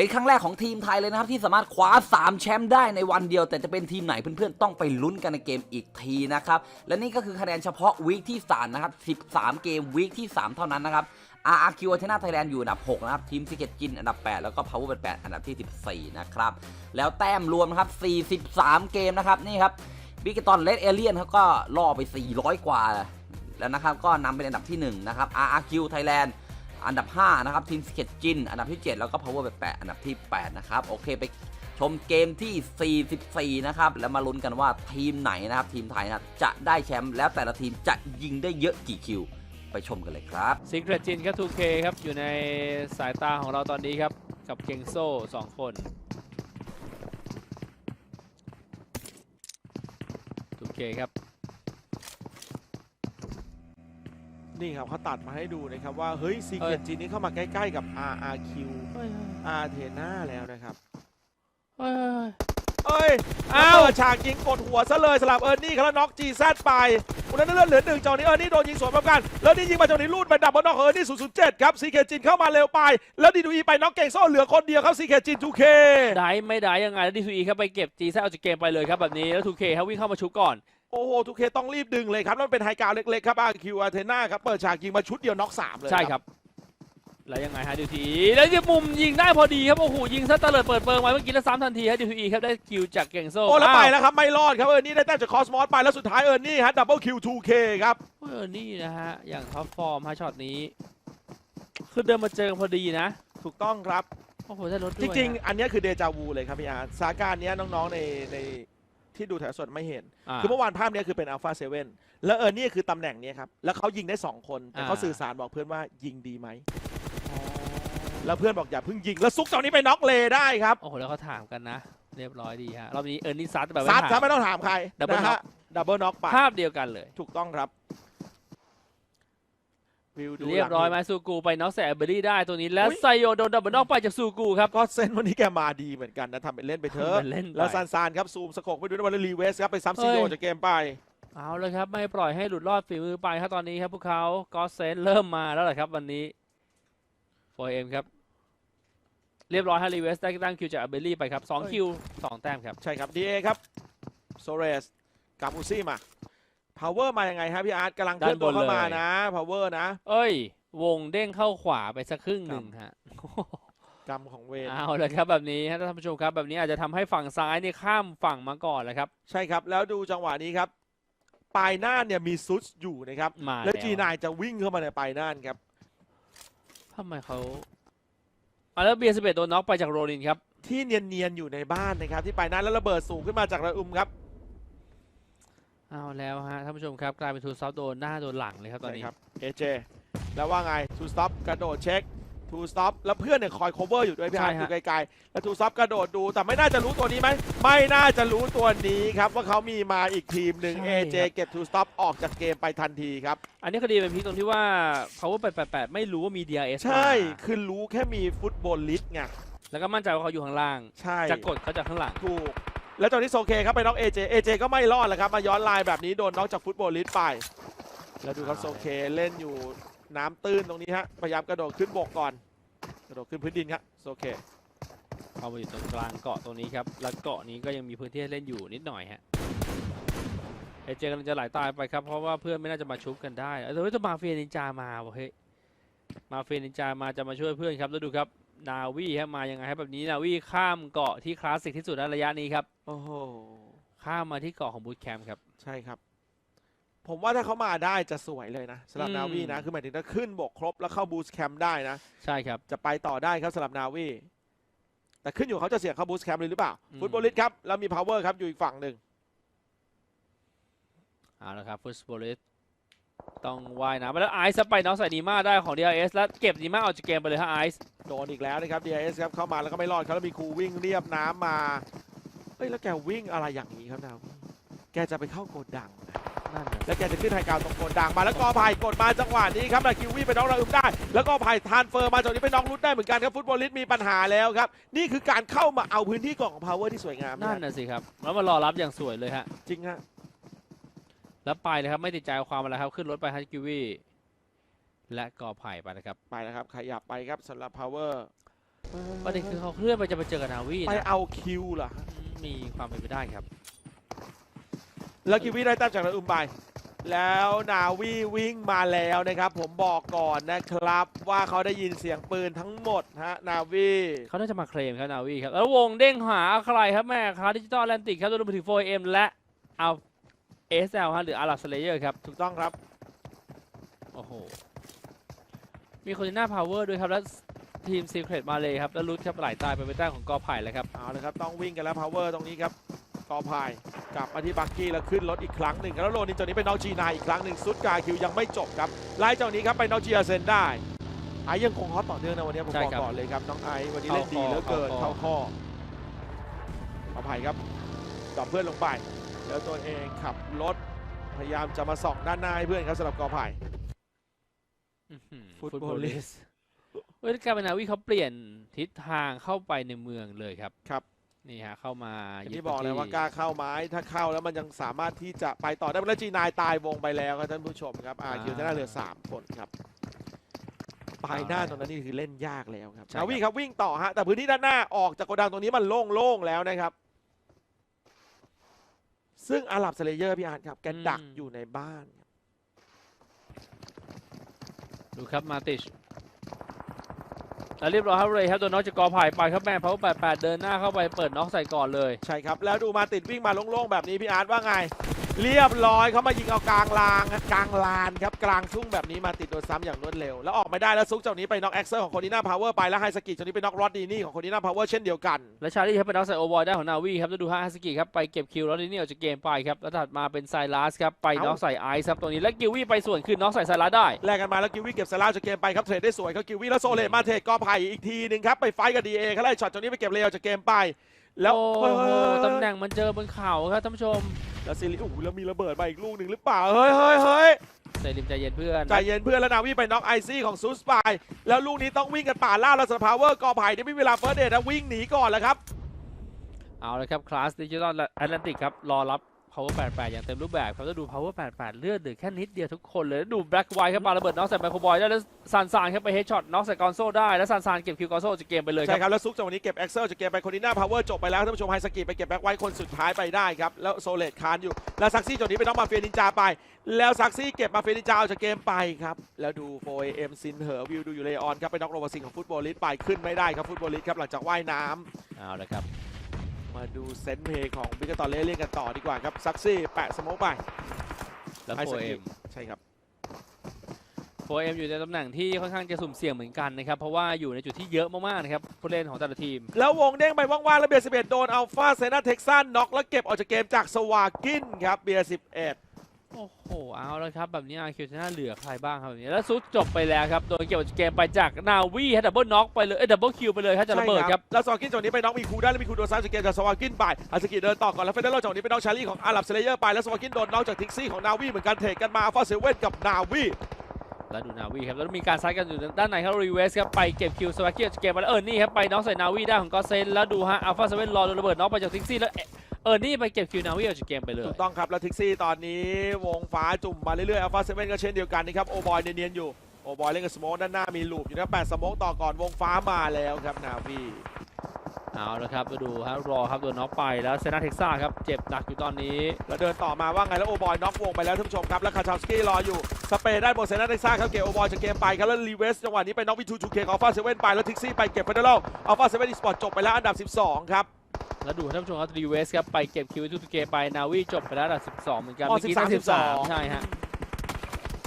เป็นครั้งแรกของทีมไทยเลยนะครับที่สามารถคว้า 3 แชมป์ได้ในวันเดียว แต่จะเป็นทีมไหนเพื่อนๆต้องไปลุ้นกันในเกมอีกทีนะครับและนี่ก็คือคะแนนเฉพาะวีคที่3นะครับ13 เกมวีคที่ 3 เท่านั้นนะครับ RRQ ชนะไทยแลนด์อยู่อันดับ 6 นะครับ ทีมซิกเก็ตจินอันดับ 8 แล้วก็ Power 8อันดับที่ 14 นะครับ แล้วแต้มรวมนะครับ 43 เกมนะครับ นี่ครับบิกตอนเลดเอเลียนเขาก็ล่อไป 400 กว่า แล้วนะครับ ก็นำเป็นอันดับที่ 1 นะครับ RRQ Thailand อันดับ 5 นะครับทีมสเก็ตจินอันดับที่ 7 แล้วก็ Power 8อันดับที่ 8 นะครับ โอเคไปชมเกมที่ 44 นะครับ แล้วมาลุ้นกันว่าทีมไหนนะครับ ทีมไทยนะจะได้แชมป์แล้วแต่ละทีมจะยิงได้เยอะกี่คิว ไปชมกันเลยครับซิกเรตจินครับ 2K ครับ อยู่ในสายตาของเราตอนนี้ครับ กับเกงโซ่สองคน 2K ครับ นี่ครับเขาตัดมาให้ดูนะครับว่าเฮ้ยซีเอ้เกยตจีนี้เข้ามาใกล้ๆกับ RRQ เฮ้ยอาเทนาแล้วนะครับเฮ้ยเอ้ยอ้าวเปิดฉากยิงกดหัวซะเลยสลับเอิร์นนี่เขาแล้วน็อกจีแซดไปวันนั้นเลือดเหลือหนึ่งจอนี้เอิร์นนี่โดนยิงสวนพร้อมกันแล้วนี่ยิงมาจอนี้ลูดไปดับบอลนอกของเอิร์นนี่007ครับซีเคจินเข้ามาเร็วไป แล้วดีดูอีไปน็อกเก่งโซ่เหลือคนเดียวครับซีเคจิน 2K ได้ไม่ได้ยังไงแล้วดีทูอีครับไปเก็บจีแซเอาจากเกมไปเลยครับแบบนี้แล้ว 2K ครับวิ่งเข้ามาชุบก่อน โอ้โห 2K ต้องรีบดึงเลยครับ แล้วมันเป็นไฮกราวด์เล็กๆครับ RRQ อาเทนาครับเปิดฉากยิงมาชุดเดียวน็อกสามเลย ใช่ครับ แล้วยังไงฮะดิวทีแล้วที่มุมยิงได้พอดีครับ โอ้โห ยิงซะเตลิดเปิดเปิงไว้เมื่อกี้แล้วซ้ำทันทีฮะดิวทีครับ ได้คิวจากเก่งโซ่โอ้แล้วไปอ้าแล้วครับ ไม่รอดครับ เอิร์นนี่ได้แต้มจากคอสมอสไปแล้วสุดท้ายเอิร์นนี่ฮะดับเบิลคิว 2K ครับ เออนี่นะฮะ อย่างท็อปฟอร์มฮะช็อตนี้ คือเดินมาเจอกันพอดีนะ ถูกต้องครับ โอ้โห ได้รถด้จวยริงฮะๆอันเนี้ยคือเดจาวูเลยครับพี่อาร์ตสถานการณ์เนี้ยน้องๆในใน ที่ดูแถวสดไม่เห็น อ่า คือเมื่อวานภาพเนี้ยคือเป็นอัลฟาเซเว่นแล้วเออนี่คือตำแหน่งเนี้ยครับ แล้วเขายิงได้ 2 คน แต่เขาอ่า สื่อสารบอกเพื่อนว่ายิงดีไหมอ๋อแล้วเพื่อนบอกอย่าเพิ่งยิง แล้วซุกเจ้านี้ไปน็อกเลได้ครับโอ้โหแล้วเขาถามกันนะ เรียบร้อยดีฮะรอบนี้เออร์นี่ซัดแบบซัดไม่ซะถามไม่ต้องถามใคร Double นะ knock ฮะดับเบิลน็อกไปภาพเดียวกันเลย ถูกต้องครับ วิวดูเรียบร้อยหไหมลังซูกูไปน็อกแสเบอรี่ได้ตัวนี้ แล้วอุ๊ยไซโยโดนดับเบิลน็อกไปจากซูกูครับ ก็เซนวันนี้แกมาดีเหมือนกันนะทำเป็นเล่นไปเถอะเป็นเล่นไปแล้วซานซานครับซูมสโคกไปดูนะวันรีเวสครับไปซ้ำซีโดเฮ้ยจากเกมไปเอาเลยครับ ไม่ปล่อยให้หลุดรอดฝีมือไปครับตอนนี้ครับพวกเขาก็เซนเริ่มมาแล้วแหละครับวันนี้ 4M ครับเรียบร้อยฮารีเวสได้ตั้งคิวจากเบลลี่ไปครับ2คิว2แต้มครับ ใช่ครับ DA ครับโซเรสกับอูซี่มา Power มายังไงครับพี่อาร์ตกำลังเคลื่อนตัวเข้ามานะ Power นะ เอ้ย วงเด้งเข้าขวาไปสักครึ่งหนึ่งฮะกรรมของเวรเอาเลยครับแบบนี้ฮะท่านผู้ชมครับ แบบนี้อาจจะทำให้ฝั่งซ้ายเนี่ยข้ามฝั่งมาก่อนเลยครับ ใช่ครับแล้วดูจังหวะนี้ครับปลายหน้าเนี่ยมีซุดอยู่นะครับมาแล้วแล้วจีนายจะวิ่งเข้ามาในปลายหน้าครับทำไมเขาอะแล้วเบียร์สเปดโดนน็อกไปจากโรลินครับที่เนียนๆอยู่ในบ้านนะครับที่ปลายหน้าแล้วระเบิดสูงขึ้นมาจากระอุมครับ เอาแล้วฮะท่านผู้ชมครับกลายเป็นทูซอฟโดนหน้าโดนหลังเลยครับตอนนี้ใช่ครับ AJ แล้วว่าไงทูสต็อปกระโดดเช็คทูสต็อปแล้วเพื่อนเนี่ยคอย cover อยู่ด้วยพี่อาร์ตใช่อฮะยู่ไกลๆแล้วทูสต็อปกระโดดดูแต่ไม่น่าจะรู้ตัวนี้ไหมไม่น่าจะรู้ตัวนี้ครับว่าเขามีมาอีกทีมหนึ่ง AJ เก็บทูสต็อปออกจากเกมไปทันทีครับ อันนี้คดีเป็นพีคตรงที่ว่า power 888 ไม่รู้ว่ามี DRS ใช่มาคือรู้แค่มีฟุตบอลลิสไงแล้วก็มั่นใจว่าเขาอยู่ข้างล่าง ใช่จะกดเขาจากข้างหลัง ถูก แล้วตอนนี้โซเคครับไปน็อก AJ AJ ก็ไม่รอดแหละครับมาย้อนไลน์แบบนี้โดนน็อกจากฟุตบอลลิสไป แล้วดูครับโซเคเล่นอยู่น้ำตื้นตรงนี้ฮะพยายามกระโดดขึ้นบกก่อนกระโดดขึ้นพื้นดินครับโซเคเข้ามาอยู่ตรงกลางเกาะตรงนี้ครับแล้วเกาะนี้ก็ยังมีพื้นที่ให้เล่นอยู่นิดหน่อยฮะเอเจกำลังจะไหลตายไปครับเพราะว่าเพื่อนไม่น่าจะมาชุบกันได้เอ้ยแต่ว่าจะมาเฟียนินจามาว่ะเฮ้ยมาเฟียนินจามาจะมาช่วยเพื่อนครับแล้วดูครับ นาวีฮะมายังไงครับแบบนี้นาวีข้ามเกาะที่คลาสสิกที่สุดในระยะนี้ครับ โอ้โห ข้ามมาที่เกาะของบูตแคมป์ครับ ใช่ครับ ผมว่าถ้าเขามาได้จะสวยเลยนะสำหรับอืม นาวีนะ คือหมายถึงถ้าขึ้นบกครบแล้วเข้าบูสต์แคมป์ได้นะ ใช่ครับ จะไปต่อได้ครับสำหรับนาวีแต่ขึ้นอยู่เขาจะเสี่ยงเข้าบูสต์แคมป์เลยหรือเปล่า อืม ฟุตบอลลิสครับ แล้วมี power ครับอยู่อีกฝั่งหนึ่ง เอาละครับฟุตบอลเลสต้องว่ายน้ำไปแล้วไอซ์ไปน้องใส่นีมาได้ของ DRS แล้วเก็บนีมาออกจากเกมไปเลยฮะไอซ์ โดนอีกแล้วนะครับ DIS ครับเข้ามาแล้วก็ไม่รอดครับแล้วมีครูวิ่งเรียบน้ำมาเฮ้ยแล้วแกวิ่งอะไรอย่างนี้ครับนาวีแกจะไปเข้าโกดังนะนั่นน่ะแล้วแกจะขึ้นไฮกราวด์ตรงโกดังมาแล้วก็ไผ่กดมาจังหวะนี้ครับแล้วคิววี่ไปน้องระอึมได้ แล้วก็ไผ่ทานเฟอร์มาจากนี้ไปน้องรุดได้เหมือนกันครับฟุตบอลลิสมีปัญหาแล้วครับ นี่คือการเข้ามาเอาพื้นที่กล่องของ power ที่สวยงามนั่นนะน่ะสิครับ แล้วมารอรับอย่างสวยเลยฮะ จริงฮะ แล้วไปเลยครับไม่ติดใจเอาความอะไรครับขึ้นรถไปฮัตกิวี และกอไผ่ไปนะครับ ไปแล้วครับ ขยับไปครับสำหรับ power ประเด็นคือเขาเคลื่อนไปจะไปเจอกับนาวีไปนะเอาคิวเหรออืมมีความเป็นไปได้ครับ แล้วกิวีได้แต้มจากนาอุมไป แล้วนาวีวิ่งมาแล้วนะครับ ผมบอกก่อนนะครับว่าเขาได้ยินเสียงปืนทั้งหมดฮะนาวี เขาน่าจะมาเคลมครับนาวีครับ แล้ววงเด้งหาใครครับแม่คาดิจิตอลแลนติกครับรวมไปถึง 4M และเอาเอสเอลฮะหรืออาร์สเลเยอร์ครับ ถูกต้องครับ โอ้โห มีคนที่หน้าพาวเวอร์ด้วยครับ แล้วทีมซีเครตมาเลยครับ แล้วรุดครับไหลตายไปเป็นแต้มของกอไผ่เลยครับ เอาเลยครับต้องวิ่งกันแล้วพาวเวอร์ตรงนี้ครับกอพายกลับมาที่บักกี้แล้วขึ้นรถอีกครั้งหนึ่งแล้วโรนินจานี้ไปนอกจีนายอีกครั้งหนึ่งซุดกาคิวยังไม่จบครับไล่เจ้านี้ครับไปนอกจีอาเซนได้ไอ้ยังคงฮอตต่อเนื่องนะวันนี้ผมใช่บอกครับก่อนเลยครับน้องไอซ์วันนี้เล่นดีเหลือเกินเข้าเข้าข้อ ข้อกอพายครับดรอปเพื่อนลงไป แล้วตัวเองขับรถพยายามจะมาส่องด้านหน้าให้เพื่อนครับสำหรับกอพาย ฟุตบอล Footballist เว้ยการเป็นนาวีเขาเปลี่ยนทิศทางเข้าไปในเมืองเลยครับ ครับ นี่ฮะเข้ามาอย่างยึดที่บอกเลยพื้นว่ากล้าเข้าไม้ถ้าเข้าแล้วมันยังสามารถที่จะไปต่อได้แล้วจีนายตายวงไปแล้วครับท่านผู้ชมครับอาคิวจะได้เหลือสามคนครับปลายหน้าตรงนั้นนี่คือเล่นยากแล้วครับนาวีครับวิ่งต่อฮะแต่พื้นที่ด้านหน้าออกจากโกดังตรงนี้มันโล่งๆแล้วนะครับ ซึ่งอาหรับสเลเยอร์พี่อาร์ตครับแกดักอยู่ในบ้าน ดูครับมาติชแล้วเรียบร้อยครับเลยครับโดนน็อกจากกอไผ่ไปครับแม่เพราะแปดแปดเดินหน้าเข้าไปเปิดน็อกใส่ก่อนเลย ใช่ครับ แล้วดูมาติดวิ่งมาโล่งๆแบบนี้พี่อาร์ตว่าไง เรียบร้อยเขามายิงเอากลางลางกลางลานครับกลางทุ่งแบบนี้มาติดโดนซ้ำอย่างรวดเร็ว แล้วออกไม่ได้แล้วซุกเจ้านี้ไปน็อกแอ็กเซอร์ของคนนี้หน้าพาวเวอร์ไปแล้วไฮสกิเจ้านี้ไปน็อกรอดดีนี่ของคนนี้หน้าพาวเวอร์เช่นเดียวกัน และชาลีครับเป็นน็อกใส่โอบอยได้ของนาวีครับแล้วดูฮะฮัสกิครับไปเก็บคิวแล้วนี่ออกจากเกมไปครับแล้วถัดมาเป็นไซรัสครับไปน็อกใส่ไอซ์ครับตัวนี้และกิววี่ไปส่วนขึ้นน็อกใส่ไซรัสได้แลกกันมาแล้วกิววี่เก็บสลาจากเกมไปครับเทรดได้สวยครับกิววี่แล้วโซเลตมาเทรดกอไผ่อีกทีหนึ่งครับไปไฟท์กับดีเอเขาไล่ช็อตเจ้านี้ไปเก็บเร็วจากเกมไป แล้วโอ้เฮ้ยโหเฮ้ยเฮ้ยตำแหน่งมันเจอบนเข่าครับท่านผู้ชม แล้วซิลิโอ้โหแล้วมีระเบิดมาอีกลูกหนึ่งหรือเปล่า เฮ้ยเฮ้ยเฮ้ยเซริมใจเย็นเพื่อนใจเย็นเพื่อนแล้วนาวีไปน็อกไอซี่ของซูสไปแล้วลูกนี้ต้องวิ่งกันป่าล่าแล้วสพาวเวอร์กอไผ่ที่ไม่มีเวลาเฟิร์สเดทนะวิ่งหนีก่อนแล้วครับ เอาเลยครับคลาสดิจิตอลแอตแลนติกครับรอรับ power 88 อย่างเต็มรูปแบบครับแล้วดู power 88 เลือดเหลือแค่นิดเดียวทุกคนเลยแล้วดู black white ครับปาระเบิดน็อกใส่ไมโครบอยได้แล้วซานซานครับไปเฮดช็อตน็อกใส่กอนโซได้แล้วซานซานเก็บคิวกอนโซจากเกมไปเลยคใช่รับครับ แล้วซุกจากวันนี้เก็บเอ็กเซลจากเกมไปคนนี้หน้าพาวเวอร์จบไปแล้วท่านผู้ชมไฮสกีไปเก็บแบ็คไว้คนสุดท้ายไปได้ครับ แล้วโซเลตคานอยู่ แล้วซักซี่จากนี้ไปน้องมาเฟียนินจาไป แล้วซักซี่เก็บมาเฟียนินจาออกจากเกมไปครับ แล้วดูโฟเอ็มซินเหอวิวดูอยู่เลออนครับไปน็อกโรบอสิงของฟุตบอลลิสไปขึ้นไม่ได้ครับฟุตบอลลิสครับหลังจากว่ายน้ำ เอาเลยครับ มาดูเซนต์เพลย์ของบิกตอเล่เล่นกันต่อดีกว่าครับ ซักซี่แปะสโมกไปแล้วไฮสกี 4M ใช่ครับ 4M อยู่ในตำแหน่งที่ค่อนข้างจะสุ่มเสี่ยงเหมือนกันนะครับ เพราะว่าอยู่ในจุดที่เยอะมากๆนะครับผู้เล่นของแต่ละทีม แล้ววงเด้งไปว่างๆแล้วเบียร์11โดนอัลฟาเซนาเท็กซันน็อกแล้วเก็บออกจากเกมจากสวากินครับเบียร์11 โอ้โห เอาแล้วครับ แบบนี้อาคิวชนะเหลือใครบ้างครับแบบนี้แล้วซุดจบไปแล้วครับ โดนเก็บจากเกมไปจากนาวีฮะดับเบิลน็อกไปเลย เอ้ยดับเบิลคิวไปเลยครับจะระเบิดครับ แล้วสวากินจากนี้ไปน้องมีคูได้แล้วมีคูโดนซ้ายจากเกมจากสวากินไปอาสกิเดินต่อก่อนแล้วเฟเดอร์จากนี้ไปน้องชาลีของอาหรับเซเลเยอร์ไปแล้วสวากินโดนน้องจากทิกซี่ของนาวีเหมือนกันเทรดกันมาฟาเซเว่นกับนาวีแล้วดูนาวีครับแล้วมีการซัดกันอยู่ด้านในครับรีเวสครับไปเก็บคิวสวักเกียจากเกมมาแล้วเออร์นี่ครับไปน็อกใส่นาวีได้ของกอเซนแล้วดูฮะอัลฟาเซเว่นรอโดนระเบิดน็อกไปจากทิกซี่แล้ว เออร์นี่ไปเก็บคิวนาวีออกจากเกมไปเลย ถูกต้องครับ แล้วทิกซี่ตอนนี้วงฟ้าจุ่มมาเรื่อยๆอัลฟาเซเว่นก็เช่นเดียวกันนะครับ โอบอยเนียนๆอยู่ โอบอยเล่นกับสโมกด้านหน้ามีลูปอยู่นะแปดสโมกต่อก่อนวงฟ้ามาแล้วครับนาวีเอาละครับมาดูฮะรอครับโดนน็อกไปแล้วเซนาเท็กซ่าครับเจ็บหนักอยู่ตอนนี้แล้วเดินต่อมาว่าไงแล้วโอบอยน็อกวงไปแล้วท่านผู้ชมครับแล้วคาชาวสกี้รออยู่สเปย์ได้โบเซนัสได้ซ่าครับเก็บโอบอยจากเกมไปครับแล้วรีเวสจังหวะนี้ไปน็อกวิทูจูเคของอัลฟาเซเว่นไปแล้วทิกซี่ไปเก็บเฟเดอรัลอัลฟาเซเว่นอีสปอร์ตจบไปแล้วอันดับ 12 ครับ แล้วดูท่านผู้ชมครับรีเวสครับไปเก็บคิวทูทูเกมไปนาวีจบไปแล้วอันดับ12 เหมือนกันอ๋อเมื่อกี้13ได้13 ใช่ฮะ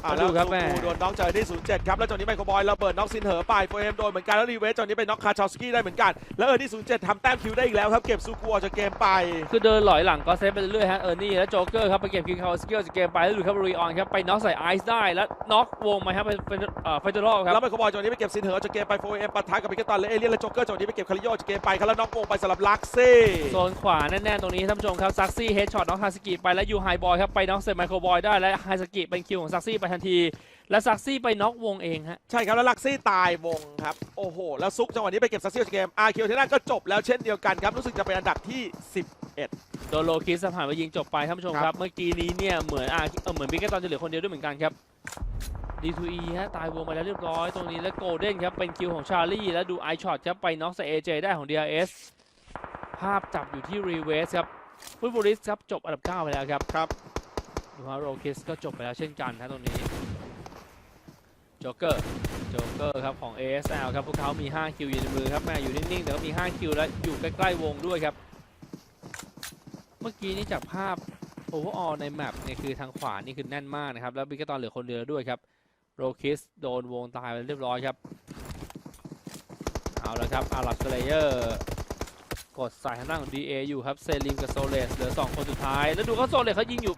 อ่าดูแล้วครับซูแม่กูโดนน็อกเจอที่ 07 ครับ แล้วจากนี้ไมโครบอยระเบิดน็อกซินเหอไปโฟเอมโดนเหมือนกันแล้วรีเวสจากนี้ไปน็อกคาชาวสกี้ได้เหมือนกัน แล้วเออที่ 07ทำแต้มคิวได้อีกแล้วครับ เก็บซูกูออกจากเกมไป คือเดินหลอยหลังก็เซฟไปเรื่อยๆฮะเออร์นี่แล้วโจ๊กเกอร์ครับไปเก็บคิวคาสกิลจากเกมไปแล้วดูครับรีออนครับไปน็อกใส่ไอซ์ได้แล้วน็อกวงมาครับเป็นเอ่อเฟเดอรัลครับแล้วไมโครบอยจากนี้ไปเก็บซินเหอจากเกมไปโฟเอมปะทะกับพิกตันและเอเลียนและโจ๊กเกอร์จากนี้ไปเก็บคาริโยจากเกมไปครับแล้วน็อกวงไปสำหรับลักซี่โซนขวาแน่นๆตรงนี้ท่านผู้ชมครับซักซี่เฮดช็อตน็อกฮาสกิไปแล้วยูไฮบอยครับไปน็อกเซตไมโครบอยได้และไฮสกิเป็นคิวของซักซี่ไปทันที และซักซี่ไปน็อกวงเองฮะ ใช่ครับ แล้วลักซี่ตายวงครับ โอ้โห แล้วซุกจังหวะนี้ไปเก็บซักซี่จากเกมอาร์คิวเทน่าก็จบแล้วเช่นเดียวกันครับ รู้สึกจะเป็นอันดับที่ 11 โดนโลคิสผ่านมายิงจบไปท่านผู้ชมคครัรับบเมื่อกี้นี้เนี่ยเหมือนอาเออเหมือนบิ๊กเกตตอนจะเหลือคนเดียวด้วยเหมือนกันครับ D2E ฮะตายวงไปแล้วเรียบร้อยตรงนี้แล้วโกลเด้นครับเป็นคิวของชาร์ลี่แล้วดูไอช็อตครับไปน็อกใส่ AJ ได้ของ DRS ภาพจับอยู่ที่รีเวสครับฟุตบอลิสครับจบอันดับ 9 ไปแล้วครับครับ ดูฮะโรคิสก็จบไปแล้วเช่นกันครับตรงนี้โจ๊กเกอร์โจ๊กเกอร์ครับของ ASL ครับพวกเขามี 5 คิวอยู่ในมือครับแม่อยู่นิ่งๆแต่ก็มี 5 คิวและอยู่ใกล้ๆวงด้วยครับ เมื่อกี้นี้จากภาพโอเวอร์ออลในแมปเนี่ยคือทางขวานี่คือแน่นมากนะครับ แล้วบิกก็ตอนเหลือคนเดียวด้วยครับโรคิสโดนวงตายไปเรียบร้อยครับ เอาละครับอารับสเลเยอร์กดใส่ทางด้านของ DA อยู่ครับเซริมกับโซเลสเหลือ 2 คนสุดท้าย แล้วดูเขาโซเลสเขายิงอยู่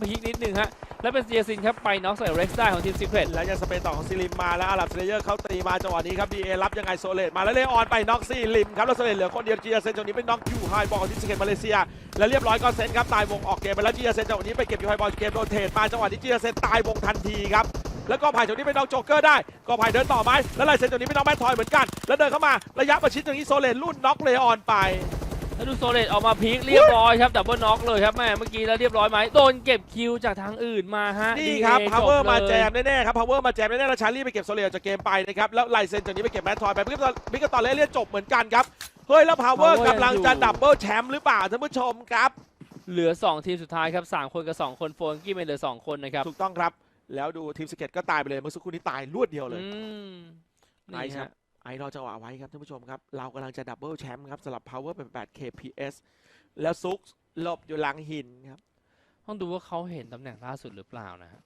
อื้อหือพีคนิดนึงฮะ แล้วเป็นเซียซินครับไปน็อกใส่เร็กซ์ได้ของทีมซิกเ e ตแล้วยังสเปนต่อของซิลิมมาแล้วอารับสเลเยอร์เขาตีมาจังหวะนี้ครับดีเอรับยังไงโซเลตมาแล้วเลออนไปน็อกซิลิมครับแล้วโซเลตเหลือคนเดียวจีอาเซนจังหวะนี้เป็นน็อกยูไฮบอลของทีมสเกตมาเลเซีย แล้วเรียบร้อยก็เซนครับตายวงออกเกมไปแล้วจีอาเซนจังหวะนี้ไปเก็บยูไฮบอลเกมโรเทตมาจังหวะนี้จีอาเซนตายวงทันทีครับแล้วก็ผ่านจังนี้เป็นน็อกโจ๊กเกอร์ได้ ก็ผ่านเดินต่อไหมแล้วไลเซนจังนี้เป็นน็อกแบททอยเหมือนกัน แล้วเดินเข้ามาระยะประชิดตรงนี้โซเลตรุ่นน็อกเลออนไป แล้วดูโซเลสออกมาพีคเรียบร้อยครับดับเบิลน็อกเลยครับแม่เมื่อกี้แล้วเรียบร้อยไหมโดนเก็บคิวจากทางอื่นมาฮะนี่ DA ครับจ power เลยมาแจมแน่ๆครับ power มาแจมแน่ๆแล้วชาร์ลี่ไปเก็บโซเลียจากเกมไปนะครับแล้วไลเซนจากนี้ไปเก็บแมททอยไปบิ๊กบิ๊กตอนเล่นเรียนจบเหมือนกันครับเฮ้ยแล้ว power Power กำลังจะยังอยู่ดับเบิลแชมป์หรือเปล่าท่านผู้ชมครับเหลือ 2 ทีมสุดท้ายครับ 3 คนกับ 2 คนโฟนกี้เป็นเหลือ 2 คนนะครับ ถูกต้องครับ แล้วดูทีมสเก็ตก็ตายไปเลย เมื่อสักครู่นี้ตายรวดเดียวเลยอืมไอนี่ซ์ครัฮะบ ไอรอจังหวะไว้ครับท่านผู้ชมครับ เรากำลังจะดับเบิลแชมป์ครับสำหรับ power เป็น8 kps แล้วซุกหลบอยู่หลังหินครับ ต้องดูว่าเขาเห็นตำแหน่งล่าสุดหรือเปล่านะฮะ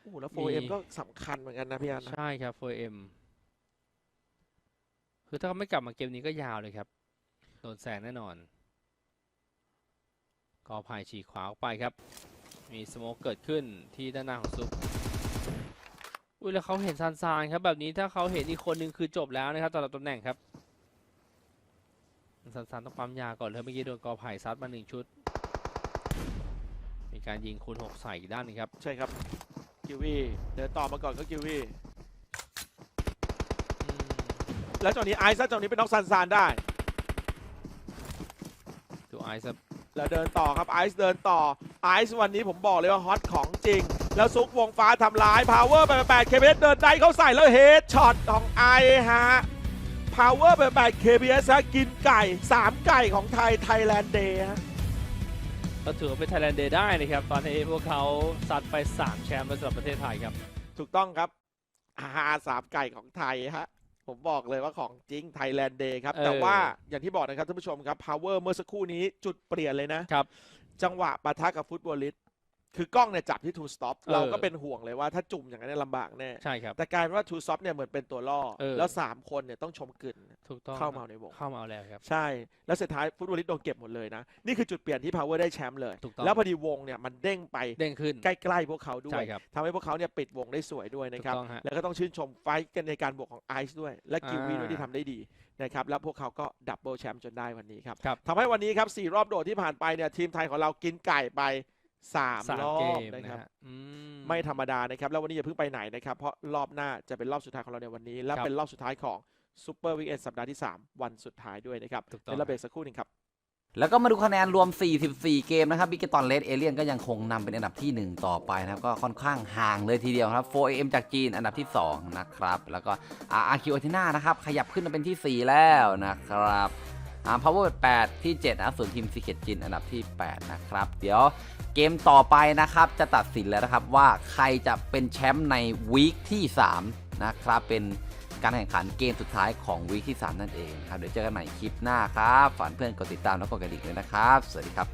โอ้โหแล้ว 4M มี ก็สำคัญเหมือนกันนะพี่อันนะใช่ครับ 4M คือถ้าเขาไม่กลับมาเกมนี้ก็ยาวเลยครับ โดนแซงแน่นอน กอพายฉีกขวาออกไปครับ มีสโมกเกิดขึ้นที่ด้านหน้าของซุป อุ้ยแล้วเขาเห็นซานซานครับแบบนี้ถ้าเขาเห็นอีกคนนึงคือจบแล้วนะครับสำหรับตำแหน่งครับซานซานต้องปั๊มยาก่อนเลยเมื่อกี้โดนกอไผ่ซัดมาหนึ่งชุด มีการยิงคูณหกใส่อีกด้านหนึงครับ ใช่ครับกิวีเดินต่อมาก่อนก็กิวีอืมแล้วจังหวะนี้ไอซ์จังหวะนี้เป็นน็อกซันซานได้ดูไอซ์ครับแล้วเดินต่อครับไอซ์เดินต่อไอซ์วันนี้ผมบอกเลยว่าฮอตของจริง แล้วซุกวงฟ้าทำร้ายพาวเวอร์ไปแปดเคเเดินได้เข้าใส่แล้วเฮดช็อตของไอฮะพาวเวอร์ไปแปดเคบีเอสกินไก่ 3 ไก่ของไทยไทยแลนด์เดย์ฮะก็ถือว่าเป็นไทยแลนด์เดย์ได้นะครับ ตอนนี้พวกเขาซัดไป 3 แชมป์แล้วสำหรับประเทศไทยครับ ถูกต้องครับอาหารสามไก่ของไทยฮะผมบอกเลยว่าของจริงไทยแลนด์เดย์ครับเออแต่ว่าอย่างที่บอกนะครับท่านผู้ชมครับพาวเวอร์เมื่อสักครู่นี้จุดเปลี่ยนเลยนะครับ จังหวะปะทะกับฟุตบอลลิส คือกล้องเนี่ยจับที่ two stop เออเราก็เป็นห่วงเลยว่าถ้าจุ่มอย่างนั้นเนยลำบากแน่ใช่ครับ แต่กลายเป็นว่า two stop เนี่ยเหมือนเป็นตัวล่อ เออ แล้ว3คนเนี่ยต้องชมกลิ่นถูกต้องเข้ามาเอาในวง เข้ามาเอาแล้วครับ ใช่ แล้วสุดท้ายฟุตบอลลิสโดนเก็บหมดเลยนะ นี่คือจุดเปลี่ยนที่ power ได้แชมป์เลย ถูกต้อง แล้วพอดีวงเนี่ยมันเด้งไปเด้งขึ้น ใกล้ๆพวกเขาด้วใช่ยครับ ทำให้พวกเขาเนี่ยปิดวงได้สวยด้วยถูนะกครับ ต้องฮะ แล้วก็ต้องชื่นชมไฟท์กันในการบวกของไอซ์ด้วย และกิววีอ่าด้วยที่ทำได้ดีนะครับแล้วพวกเขาก็ดับเบิลแชมป์จนได้วันนี้ครับครับ ทำให้วันนี้ครับสี่รอบโดดที่ผ่านไปเนี่ยทีมไทยของเรากินไก่ไป สามสามรอเกบมนะนะครับฮะอืม ไม่ธรรมดานะครับ แล้ววันนี้อย่าเพิ่งไปไหนนะครับ เพราะรอบหน้าจะเป็นรอบสุดท้ายของเราในวันนี้ และครับเป็นรอบสุดท้ายของซูเปอร์วีคเอนสัปดาห์ที่ 3 วันสุดท้ายด้วยนะครับถูกต้อง เดี๋ยวเราเบรกสักครู่หนึงครับ แล้วก็มาดูคะแนนรวม 44 เกมนะครับบิกเกตอนเลดเอเลียนก็ยังคงนำเป็นอันดับทีหนึ่1 ต่อไปนะครับ ก็ค่อนข้างห่างเลยทีเดียวครับ 4AM จากจีนอันดับที่ 2 นะครับ แล้วก็ RRQ อ t นานะครับ ขยับขึ้นมาเป็นที่ 4 แล้วนะครับ อ่า Power 8 ที่ 7 นะครับส่วนทีมซีเกตจินอันดับที่ 8 นะครับ เดี๋ยวเกมต่อไปนะครับ จะตัดสินแล้วนะครับว่าใครจะเป็นแชมป์ในวีคที่ 3 นะครับ เป็นการแข่งขันเกมสุดท้ายของวีคที่ 3 นั่นเองครับ เดี๋ยวเจอกันใหม่คลิปหน้าครับ ฝากเพื่อนกดติดตามและกดกระดิ่งด้วยนะครับ สวัสดีครับ